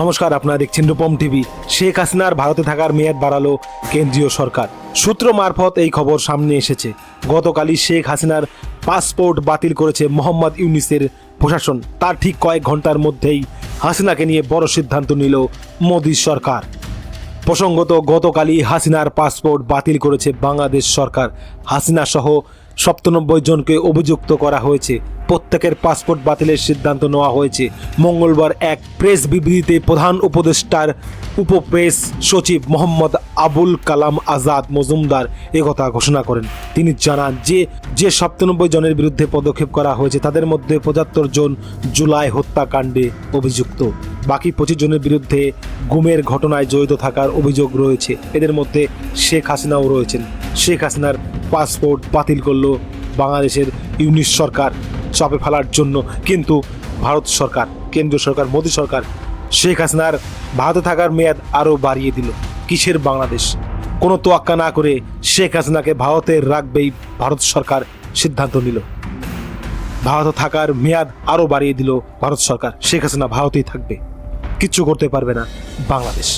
নমস্কার, আপনারা দেখছেন রূপম টিভি। শেখ হাসিনার ভারতে থাকার মেয়াদ বাড়ালো কেন্দ্রীয় সরকার। সূত্র মারফত এই খবর সামনে এসেছে। গতকালই শেখ হাসিনার পাসপোর্ট বাতিল করেছে মোহাম্মদ ইউনিসের প্রশাসন। তার ঠিক কয়েক ঘণ্টার মধ্যেই হাসিনাকে নিয়ে বড় সিদ্ধান্ত নিল মোদী সরকার। প্রসঙ্গত, গতকালই হাসিনার পাসপোর্ট বাতিল করেছে বাংলাদেশ সরকার। হাসিনা সহ সপ্তানব্বই জনকে অভিযুক্ত করা হয়েছে। প্রত্যেকের পাসপোর্ট বাতিলের সিদ্ধান্ত নেওয়া হয়েছে। মঙ্গলবার এক প্রেস বিবৃতিতে প্রধান উপদেষ্টার উপপ্রেস সচিব মোহাম্মদ আবুল কালাম আজাদ মজুমদার একথা ঘোষণা করেন। তিনি জানান যে যে সপ্তানব্বই জনের বিরুদ্ধে পদক্ষেপ করা হয়েছে, তাদের মধ্যে পঁচাত্তর জন জুলাই হত্যাকাণ্ডে অভিযুক্ত। বাকি পঁচিশ জনের বিরুদ্ধে গুমের ঘটনায় জড়িত থাকার অভিযোগ রয়েছে। এদের মধ্যে শেখ হাসিনাও রয়েছেন। শেখ হাসিনার পাসপোর্ট বাতিল করল বাংলাদেশের ইউনিশ সরকার। চাপে ফেলার জন্য কিন্তু ভারত সরকার, কেন্দ্রীয় সরকার, মোদী সরকার শেখ হাসিনার ভারতে থাকার মেয়াদ আরও বাড়িয়ে দিল। কিসের বাংলাদেশ? কোনো তোয়াক্কা না করে শেখ হাসিনাকে ভারতে রাখবেই ভারত সরকার সিদ্ধান্ত নিল। ভারতে থাকার মেয়াদ আরও বাড়িয়ে দিল ভারত সরকার। শেখ হাসিনা ভারতেই থাকবে। কিচ্ছু করতে পারবে না বাংলাদেশ।